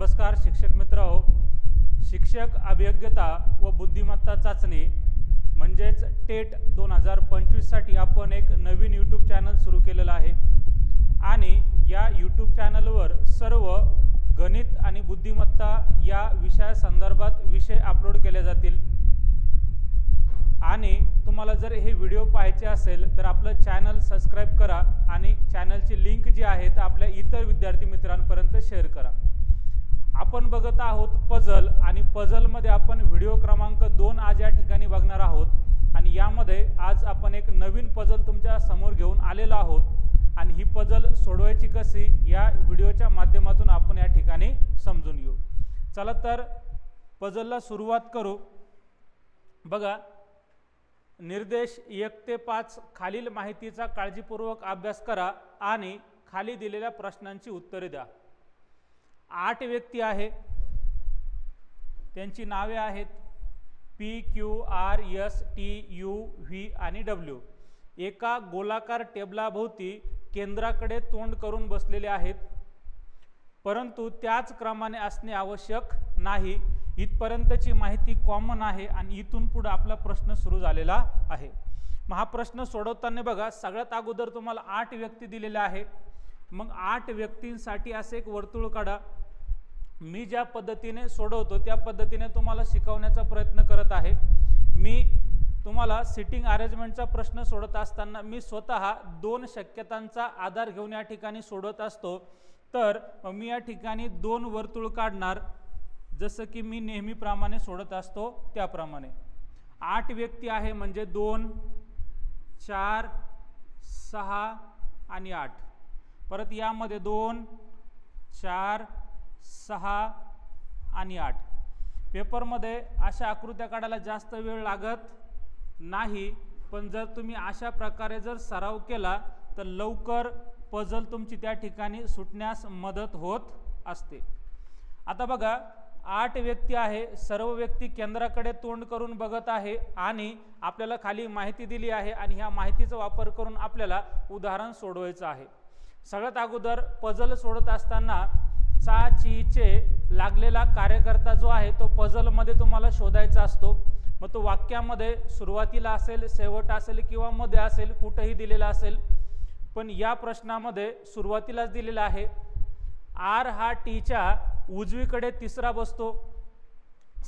नमस्कार शिक्षक मित्र हो शिक्षक अभियोग्यता व बुद्धिमत्ता चाचणी म्हणजेच टेट दोन हजार पंचवीससाठी आपण एक नवीन यूट्यूब चॅनल सुरू केलेलं आहे. आणि या यूट्यूब चॅनलवर सर्व गणित आणि बुद्धिमत्ता या विषयासंदर्भात विषय अपलोड केले जातील. आणि तुम्हाला जर हे व्हिडिओ पाहायचे असेल तर आपलं चॅनल सबस्क्राईब करा आणि चॅनलची लिंक जी आहे तर आपल्या इतर विद्यार्थी मित्रांपर्यंत शेअर करा. आपण बघत आहोत पझल आणि पझलमध्ये आपण व्हिडिओ क्रमांक दोन आज या ठिकाणी बघणार आहोत. आणि यामध्ये आज आपण एक नवीन पझल तुमच्यासमोर घेऊन आलेलो आहोत. आणि ही पझल सोडवायची कशी या व्हिडिओच्या माध्यमातून आपण या ठिकाणी समजून घेऊ. चला तर पझलला सुरुवात करू. बघा निर्देश एक ते पाच खालील माहितीचा काळजीपूर्वक अभ्यास करा आणि खाली दिलेल्या प्रश्नांची उत्तरे द्या. आठ व्यक्ती आहे त्यांची नावे आहेत. P Q R S T U V आणि डब्ल्यू. एका गोलाकार टेबलाभोवती केंद्राकडे तोंड करून बसलेले आहेत. परंतु त्याच क्रमाने असणे आवश्यक नाही. इथपर्यंतची माहिती कॉमन आहे आणि इथून पुढे आपला प्रश्न सुरू झालेला आहे. मग हा प्रश्न सोडवताना बघा सगळ्यात अगोदर तुम्हाला आठ व्यक्ती दिलेल्या आहे मग आठ व्यक्तींसाठी असे एक वर्तुळ काढा. मी ज्या पद्धतीने सोडवतो त्या पद्धतीने तुम्हाला शिकवण्याचा प्रयत्न करत आहे. मी तुम्हाला सिटिंग अरेंजमेंटचा प्रश्न सोडत असताना मी स्वतः दोन शक्यतांचा आधार घेऊन या ठिकाणी सोडत असतो. तर मी या ठिकाणी दोन वर्तुळ काढणार जसं की मी नेहमीप्रमाणे सोडत असतो त्याप्रमाणे. आठ व्यक्ती आहे म्हणजे दोन चार सहा आणि आठ. परत यामध्ये दोन चार सहा आणि आठ. पेपरमध्ये अशा आकृत्या काढायला जास्त वेळ लागत नाही पण जर तुम्ही अशा प्रकारे जर सराव केला तर लवकर पझल तुमची त्या ठिकाणी सुटण्यास मदत होत असते. आता बघा आठ व्यक्ती आहे सर्व व्यक्ती केंद्राकडे तोंड करून बघत आहे आणि आपल्याला खाली माहिती दिली आहे आणि ह्या माहितीचा वापर करून आपल्याला उदाहरण सोडवायचं आहे. सगळ्यात अगोदर पझल सोडत असताना चा चीचे लागलेला कार्यकर्ता जो आहे तो पझलमध्ये तुम्हाला शोधायचा असतो. मग तो वाक्यामध्ये सुरुवातीला असेल शेवट असेल किंवा मध्ये असेल कुठंही दिलेला असेल. पण या प्रश्नामध्ये सुरुवातीलाच दिलेला आहे. आर हा टीच्या उजवीकडे तिसरा बसतो.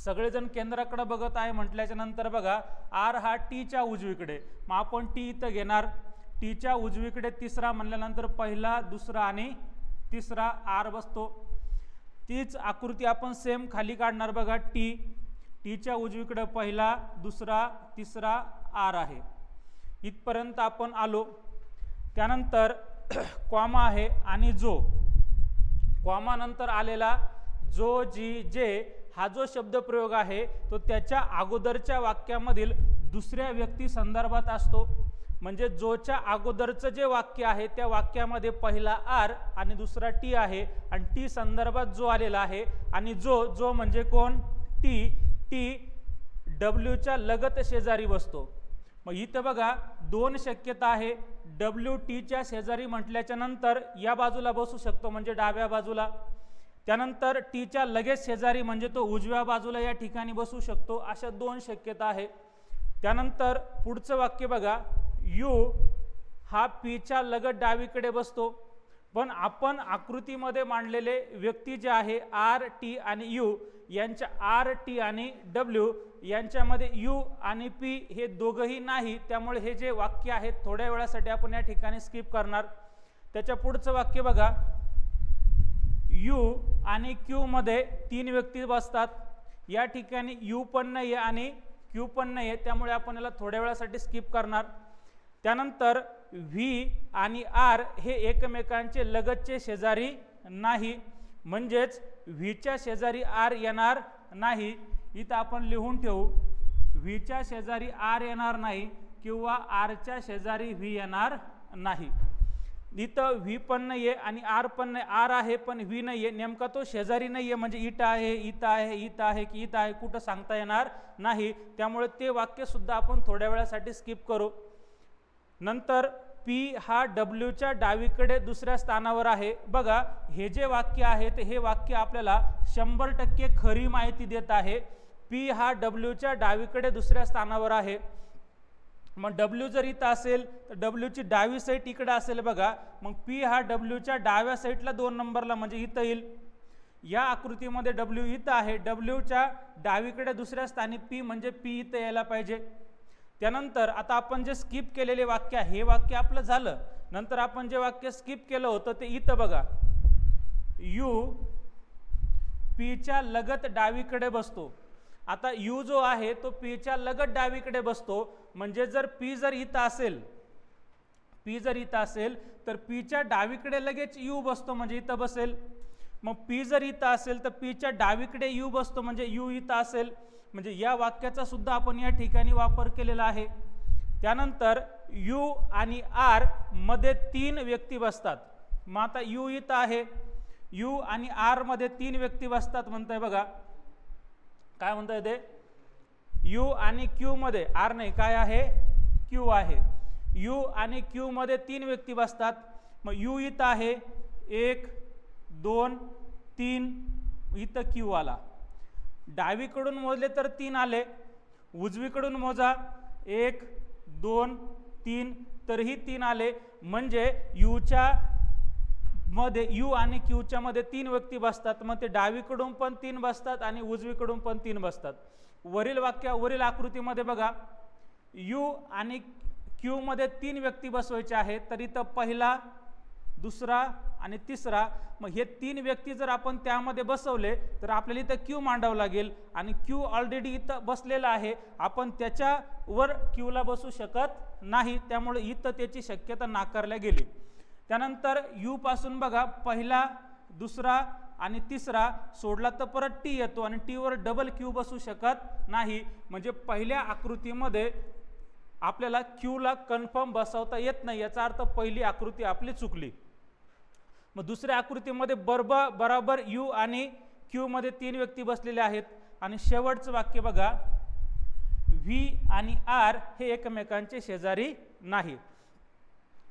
सगळेजण केंद्राकडे बघत आहे म्हटल्याच्या नंतर बघा आर हा टीच्या उजवीकडे. मग आपण टी इथं घेणार. टीच्या उजवीकडे तिसरा म्हणल्यानंतर पहिला दुसरा आणि तिसरा आर बसतो. तीच आकृती आपण सेम खाली काढणार बघा टी टीच्या उजवीकडं पहिला दुसरा तिसरा आर आहे. इथपर्यंत आपण आलो. त्यानंतर क्वामा आहे आणि जो. क्वामानंतर आलेला जो जी जे हा जो शब्दप्रयोग आहे तो त्याच्या अगोदरच्या वाक्यामधील दुसऱ्या व्यक्ती संदर्भात असतो. म्हणजे जोच्या अगोदरचं जे वाक्य आहे त्या वाक्यामध्ये पहिला आर आणि दुसरा टी आहे. आणि टी संदर्भात जो आलेला आहे आणि जो जो म्हणजे कोण? टी टी डब्ल्यूच्या लगत शेजारी बसतो. मग इथं बघा दोन शक्यता आहे. डब्ल्यू टीच्या शेजारी म्हटल्याच्या नंतर या बाजूला बसू शकतो म्हणजे डाव्या बाजूला. त्यानंतर टीच्या लगेच शेजारी म्हणजे तो उजव्या बाजूला या ठिकाणी बसू शकतो अशा दोन शक्यता आहे. त्यानंतर पुढचं वाक्य बघा. यू हा पीच्या लगत डावीकडे बसतो. पण आपण आकृतीमध्ये मांडलेले व्यक्ती जे आहे आर टी आणि यू यांच्या आर टी आणि डब्ल्यू यांच्यामध्ये यू आणि पी हे दोघंही नाही. त्यामुळे हे जे वाक्य आहेत थोड्या वेळासाठी आपण या ठिकाणी स्किप करणार. त्याच्या पुढचं वाक्य बघा. यू आणि क्यूमध्ये तीन व्यक्ती बसतात. या ठिकाणी यू पण नाही आहे आणि क्यू पण नाही आहे त्यामुळे आपण याला थोड्या वेळासाठी स्किप करणार. त्यानंतर व्ही आणि आर हे एकमेकांचे लगतचे शेजारी नाही. म्हणजेच व्हीच्या शेजारी आर येणार नाही. इथं आपण लिहून ठेवू. व्हीच्या शेजारी आर येणार नाही किंवा आरच्या शेजारी व्ही येणार नाही. इथं व्ही पण नाही आहे आणि आर पण नाही. आर आहे पण व्ही नाही आहे नेमका तो शेजारी नाही म्हणजे आहे म्हणजे इथं आहे इथं आहे इथं आहे की इथं आहे. कुठं सांगता येणार नाही. त्यामुळे ते वाक्यसुद्धा आपण थोड्या वेळासाठी स्किप करू. नंतर पी हा डब्ल्यूच्या डावीकडे दुसऱ्या स्थानावर आहे. बघा हे जे वाक्य आहे ते हे वाक्य आपल्याला शंभर टक्के खरी माहिती देत आहे. पी हा डब्ल्यूच्या डावीकडे दुसऱ्या स्थानावर आहे. मग डब्ल्यू जर इथं असेल तर डब्ल्यूची डावी साईट इकडं असेल बघा. मग पी हा डब्ल्यूच्या डाव्या साईटला दोन नंबरला म्हणजे इथं येईल. या आकृतीमध्ये डब्ल्यू इथं आहे. डब्ल्यूच्या डावीकडे दुसऱ्या स्थानी पी म्हणजे पी इथं यायला पाहिजे. त्यानंतर आता आपण जे स्किप केलेले वाक्य आहे हे वाक्य आपलं झालं. नंतर आपण जे वाक्य स्किप केलं होतं ते इथं बघा. यू पीच्या लगत डावीकडे बसतो. आता यू जो आहे तो पीच्या लगत डावीकडे बसतो. म्हणजे जर पी जर इथं असेल पी जर इथं असेल तर पीच्या डावीकडे लगेच यू बसतो म्हणजे इथं बसेल. मग पी जर इथं असेल तर पीच्या डावीकडे यू बसतो म्हणजे यू इथं असेल. म्हणजे या वाक्याचा सुद्धा आपण या ठिकाणी वापर केलेला आहे. त्यानंतर यू आणि आरमध्ये तीन व्यक्ती बसतात. मग आता यू इथं आहे. यू आणि आरमध्ये तीन व्यक्ती बसतात म्हणताय बघा. काय म्हणताय ते? यू आणि क्यू मध्ये आर नाही काय आहे? क्यू आहे. यू आणि क्यू मध्ये तीन व्यक्ती बसतात. मग यू इथं आहे. एक दोन तीन इथं क्यू आला. डावीकडून मोजले तर तीन आले. उजवीकडून मोजा. एक दोन तीन तरीही तीन आले. म्हणजे यूच्या मध्ये यू आणि क्यूच्या मध्ये तीन व्यक्ती बसतात. मग ते डावीकडून पण तीन बसतात आणि उजवीकडून पण तीन बसतात. वरील वाक्या वरील आकृतीमध्ये बघा. यू आणि क्यूमध्ये तीन व्यक्ती बसवायचे आहेत. तर इथं पहिला दुसरा आणि तिसरा मग हे तीन व्यक्ती जर आपण त्यामध्ये बसवले तर आपल्याला इथं क्यू मांडावं लागेल. आणि क्यू ऑलरेडी इथं बसलेला आहे. आपण त्याच्यावर क्यूला बसू शकत नाही. त्यामुळे इथं त्याची शक्यता नाकारल्या गेली. त्यानंतर यूपासून बघा पहिला दुसरा आणि तिसरा सोडला तर परत टी येतो आणि टीवर डबल क्यू बसू शकत नाही. म्हणजे पहिल्या आकृतीमध्ये आपल्याला क्यूला कन्फर्म बसवता येत नाही. याचा अर्थ पहिली आकृती आपली चुकली. मग दुसऱ्या आकृतीमध्ये बरब बराबर यू आणि क्यूमध्ये तीन व्यक्ती बसलेले आहेत. आणि शेवटचं वाक्य बघा. व्ही आणि आर हे एकमेकांचे शेजारी नाही.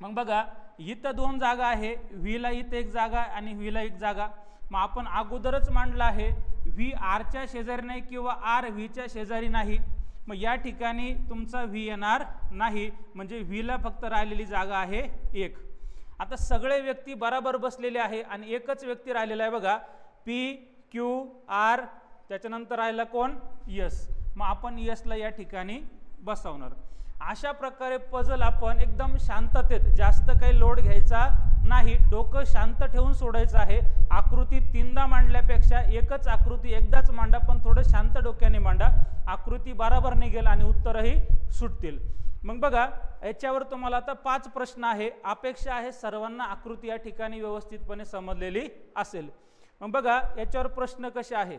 मग बघा इथं दोन जागा आहे. व्हीला इथं एक जागा आणि व्हीला एक जागा. मग आपण अगोदरच मांडलं आहे व्ही आरच्या शेजारी नाही किंवा आर व्हीच्या शेजारी नाही. मग या ठिकाणी तुमचा व्ही येणार नाही. म्हणजे व्हीला फक्त राहिलेली जागा आहे एक. आता सगळे व्यक्ती बराबर बसलेले आहे आणि एकच व्यक्ती राहिलेला आहे बघा पी क्यू आर त्याच्यानंतर राहिला कोण? यस मग आपण यसला या ठिकाणी बसवणार. अशा प्रकारे पझल आपण एकदम शांततेत जास्त काही लोड घ्यायचा नाही डोकं शांत ठेवून सोडायचं आहे. आकृती तीनदा मांडल्यापेक्षा एकच आकृती एकदाच मांडा पण थोडं शांत डोक्याने मांडा. आकृती बराबर निघेल आणि उत्तरही सुटतील. मग बघा याच्यावर तुम्हाला आता पाच प्रश्न आहे. अपेक्षा आहे सर्वांना आकृती या ठिकाणी व्यवस्थितपणे समजलेली असेल. मग बघा याच्यावर प्रश्न कसे आहे?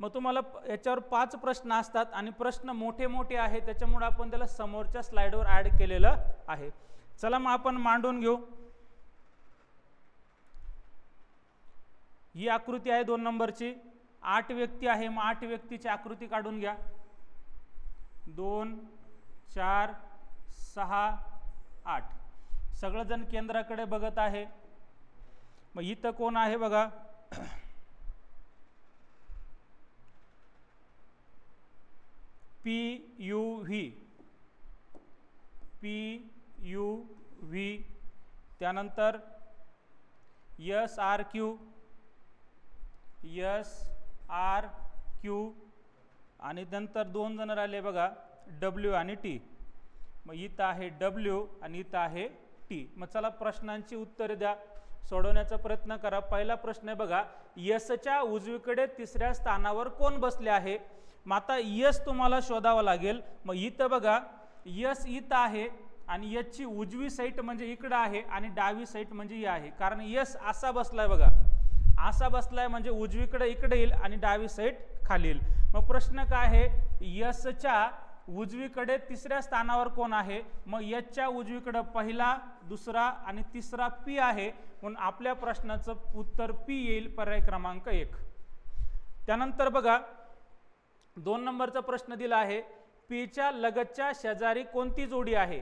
मग तुम्हाला याच्यावर पाच प्रश्न असतात आणि प्रश्न मोठे मोठे आहे त्याच्यामुळे आपण त्याला समोरच्या स्लाइडवर ॲड केलेलं आहे. चला मग आपण मांडून घेऊ. ही आकृती आहे दोन नंबरची. आठ व्यक्ती आहे मग आठ व्यक्तीची आकृती काढून घ्या. दोन चार सहा आठ. सगळंजण केंद्राकडे बघत आहे. मग इथं कोण आहे बघा? P U V. P U V. त्यानंतर S R Q. S R Q. आणि नंतर दोन जण राहिले बघा. डब्ल्यू आणि टी मग इथं आहे डब्ल्यू आणि इथं आहे टी मग चला प्रश्नांची उत्तरे द्या. सोडवण्याचा प्रयत्न करा. पहिला प्रश्न आहे बघा यसच्या उजवीकडे तिसऱ्या स्थानावर कोण बसले आहे? मग आता यस तुम्हाला शोधावं लागेल. मग इथं बघा यस इथं आहे आणि यसची उजवी साईट म्हणजे इकडं आहे आणि डावी साईट म्हणजे ही आहे. कारण यस असा बसलाय बघा. असा बसलाय म्हणजे उजवीकडे इकडे येईल आणि डावी साईट खाली येईल. मग प्रश्न काय आहे? यसच्या उजवीकडे तिसऱ्या स्थानावर कोण आहे? मग याच्या उजवीकडे पहिला दुसरा आणि तिसरा पी आहे. म्हणून आपल्या प्रश्नाचं उत्तर पी येईल. पर्याय क्रमांक एक. त्यानंतर बघा दोन नंबरचा प्रश्न दिला आहे. पीच्या लगतच्या शेजारी कोणती जोडी आहे?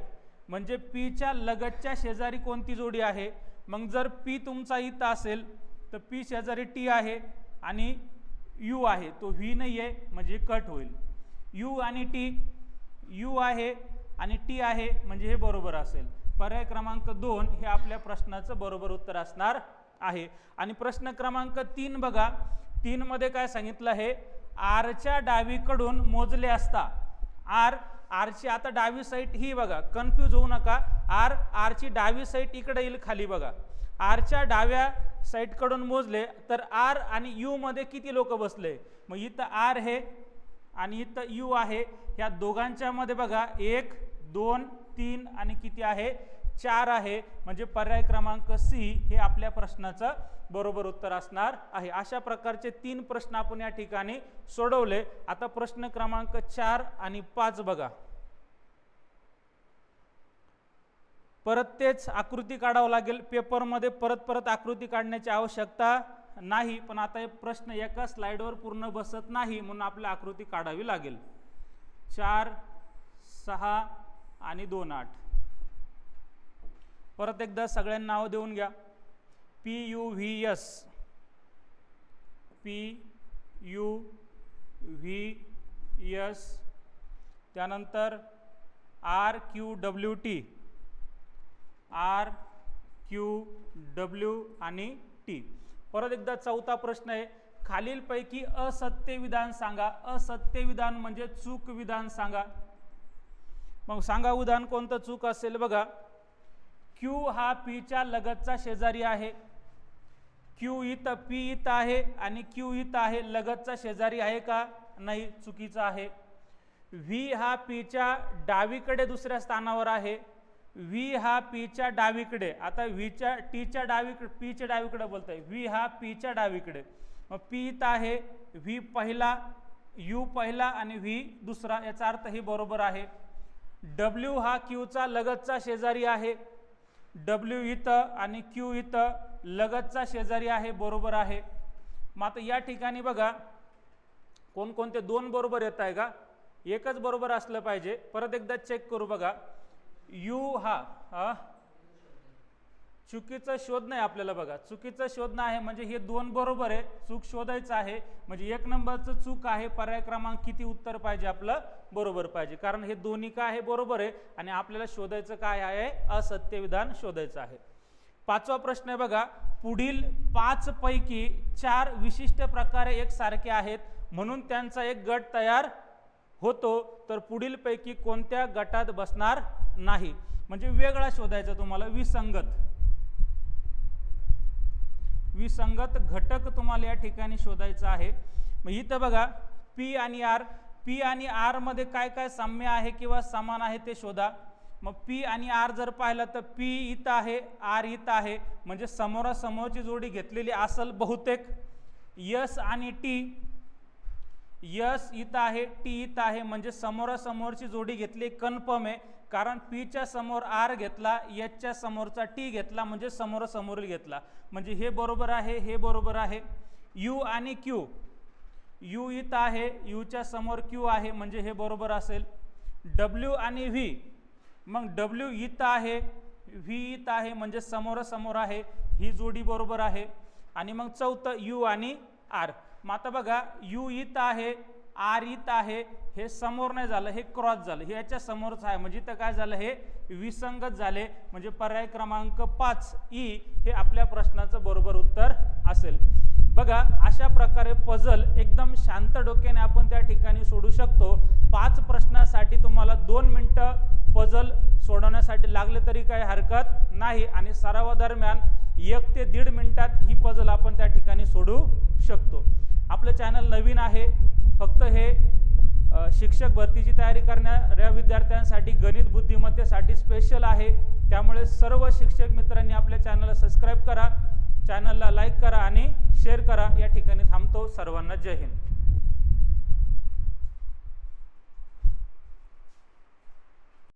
म्हणजे पीच्या लगतच्या शेजारी कोणती जोडी आहे? मग जर पी तुमचा इथं असेल तर पी शेजारी टी आहे आणि यू आहे. तो व्ही नाही आहे म्हणजे कट होईल. यू आणि टी यू आहे आणि टी आहे म्हणजे हे बरोबर असेल. पर्याय क्रमांक दोन हे आपल्या प्रश्नाचं बरोबर उत्तर असणार आहे. आणि प्रश्न क्रमांक तीन बघा. तीनमध्ये काय सांगितलं आहे? आरच्या डावीकडून मोजले असता. आर आरची आता डावी साईट ही बघा. कन्फ्यूज होऊ नका. आर आरची डावी साईट इकडे येईल खाली बघा. आरच्या डाव्या साईटकडून मोजले तर आर आणि यूमध्ये किती लोक बसले? मग इथं आर हे आणि इथं यू आहे. ह्या दोघांच्यामध्ये बघा एक दोन तीन आणि किती आहे? चार आहे. म्हणजे पर्याय क्रमांक सी हे आपल्या प्रश्नाचं बरोबर उत्तर असणार आहे. अशा प्रकारचे तीन प्रश्न आपण या ठिकाणी सोडवले. आता प्रश्न क्रमांक चार आणि पाच बघा. परत तेच आकृती काढावं लागेल. पेपरमध्ये परत परत आकृती काढण्याची आवश्यकता नाही पण आता हे प्रश्न एका स्लाइडवर पूर्ण बसत नाही म्हणून आपली आकृती काढावी लागेल. चार सहा आणि दोन आठ. परत एकदा सगळ्यांना नाव देऊन घ्या. P U V S P U V S त्यानंतर R Q W T R Q W आणि टी परत एकदा चौथा प्रश्न आहे. खालीलपैकी असत्य विधान सांगा. असत्य विधान म्हणजे चूक विधान सांगा. मग सांगा उदाहरण कोणतं चूक असेल बघा. क्यू हा पीच्या लगतचा शेजारी आहे. क्यू इथं पी इथं आहे आणि क्यू इथं आहे. लगतचा शेजारी आहे का? नाही चुकीचा आहे. व्ही हा पीच्या डावीकडे दुसऱ्या स्थानावर आहे. व्ही हा पीच्या डावीकडे आता व्हीच्या टीच्या डावीकडे पीच्या डावीकडे बोलत आहे व्ही हा पीच्या डावीकडे. मग पी इथं आहे व्ही पहिला यू पहिला आणि व्ही दुसरा याचा अर्थही बरोबर आहे. डब्ल्यू हा क्यूचा लगतचा शेजारी आहे. डब्ल्यू इथं आणि क्यू इथं लगतचा शेजारी आहे बरोबर आहे. मग आता या ठिकाणी बघा कोणकोणते दोन बरोबर येत आहे का? एकच बरोबर असलं पाहिजे. परत एकदा चेक करू बघा. यू हा हा. चुकीचा शोध नाही आपल्याला बघा. चुकीचं शोधणं आहे म्हणजे हे दोन बरोबर आहे. चूक शोधायचं आहे. म्हणजे एक नंबरचं चूक आहे पर्याय क्रमांक किती उत्तर पाहिजे आपलं? बरोबर पाहिजे. कारण हे दोन्ही काय आहे? बरोबर आहे. आणि आपल्याला शोधायचं काय आहे? असत्य विधान शोधायचं आहे. पाचवा प्रश्न आहे बघा. पुढील पाच पैकी चार विशिष्ट प्रकारे एकसारखे आहेत. म्हणून त्यांचा एक गट तयार होतो. तर पुढील पैकी कोणत्या गटात बसणार? नाही. म्हणजे वेगळा शोधायचा तुम्हाला विसंगत. विसंगत घटक तुम्हाला या ठिकाणी शोधायचा आहे. मग इथं बघा पी आणि आर पी आणि आरमध्ये काय काय साम्य आहे किंवा समान आहे ते शोधा. मग पी आणि आर जर पाहिलं तर पी इथं आहे आर इथं आहे. म्हणजे समोरासमोरची जोडी घेतलेली असल बहुतेक. यस आणि टी. यस इथं आहे टी इथं आहे. म्हणजे समोरासमोरची जोडी घेतली कन्फर्म आहे. कारण पीच्या समोर आर घेतला एचच्या समोरचा टी घेतला म्हणजे समोरासमोर घेतला. म्हणजे हे बरोबर आहे हे बरोबर आहे. यू आणि क्यू यू इथं आहे यूच्या समोर क्यू आहे म्हणजे हे बरोबर असेल. डब्ल्यू आणि व्ही मग डब्ल्यू इथं आहे व्ही इथं आहे म्हणजे समोरासमोर आहे ही जोडी बरोबर आहे. आणि मग चौथं यू आणि आर मग आता बघा यू इथं आहे आर आहे हे समोर नाही झालं हे क्रॉस झालं. हे याच्या समोरच आहे. म्हणजे इथं काय झालं हे विसंगत झाले. म्हणजे पर्याय क्रमांक पाच ई हे आपल्या प्रश्नाचं बरोबर उत्तर असेल. बघा अशा प्रकारे पझल एकदम शांत डोक्याने आपण त्या ठिकाणी सोडू शकतो. पाच प्रश्नासाठी तुम्हाला दोन मिनटं पझल सोडवण्यासाठी लागले तरी काही हरकत नाही. आणि सरावादरम्यान एक ते दीड मिनटात ही पझल आपण त्या ठिकाणी सोडू शकतो. आपलं चॅनल नवीन आहे फक्त हे शिक्षक भरतीची तयारी करणाऱ्या विद्यार्थ्यांसाठी गणित बुद्धिमत्तेसाठी स्पेशल आहे. त्यामुळे सर्व शिक्षक मित्रांनी आपल्या चॅनलला सबस्क्राईब करा चॅनलला लाईक करा आणि शेअर करा. या ठिकाणी थांबतो. सर्वांना जय हिंद.